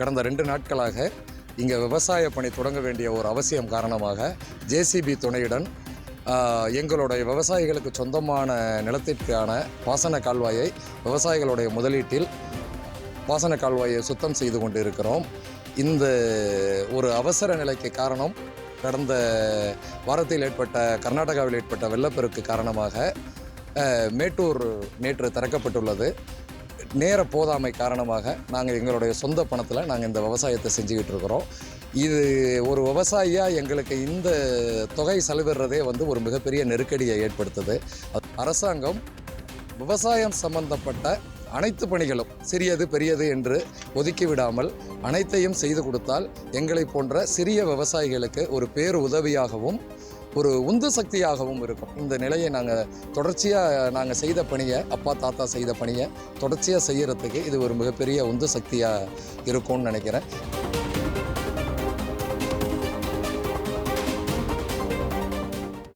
கடந்த ரெண்டு நாட்களாக இங்கே விவசாய பணி தொடங்க வேண்டிய ஒரு அவசியம் காரணமாக ஜேசிபி துணையுடன் எங்களுடைய விவசாயிகளுக்கு சொந்தமான நிலத்திற்கான பாசன கால்வாயை விவசாயிகளுடைய முதலீட்டில் பாசன கால்வாயை சுத்தம் செய்து கொண்டு இருக்கிறோம் இந்த ஒரு அவசர நிலைக்கு காரணம் கடந்த வாரத்தில் ஏற்பட்ட கர்நாடகாவில் ஏற்பட்ட வெள்ளப்பெருக்கு காரணமாக மேட்டூர் நேற்று திறக்கப்பட்டுள்ளது. நேர போதாமை காரணமாக நாங்கள் எங்களுடைய சொந்த பணத்தில் நாங்கள் இந்த விவசாயத்தை செஞ்சுக்கிட்டு இருக்கிறோம். இது ஒரு விவசாயியாக எங்களுக்கு இந்த தொகை செலவிடுறதே வந்து ஒரு மிகப்பெரிய நெருக்கடியை ஏற்படுத்துது. அரசாங்கம் விவசாயம் சம்பந்தப்பட்ட அனைத்து பணிகளும் சிறியது பெரியது என்று ஒதுக்கி விடாமல் அனைத்தையும் செய்து கொடுத்தால் எங்களை போன்ற சிறிய விவசாயிகளுக்கு ஒரு பேர் உதவியாகவும் ஒரு உந்து சக்தியாகவும் இருக்கும். இந்த நிலையை நாங்கள் தொடர்ச்சியாக நாங்கள் செய்த பணியை அப்பா தாத்தா செய்த பணியை தொடர்ச்சியாக செய்கிறதுக்கு இது ஒரு மிகப்பெரிய உந்து சக்தியாக இருக்கும்னு நினைக்கிறேன்.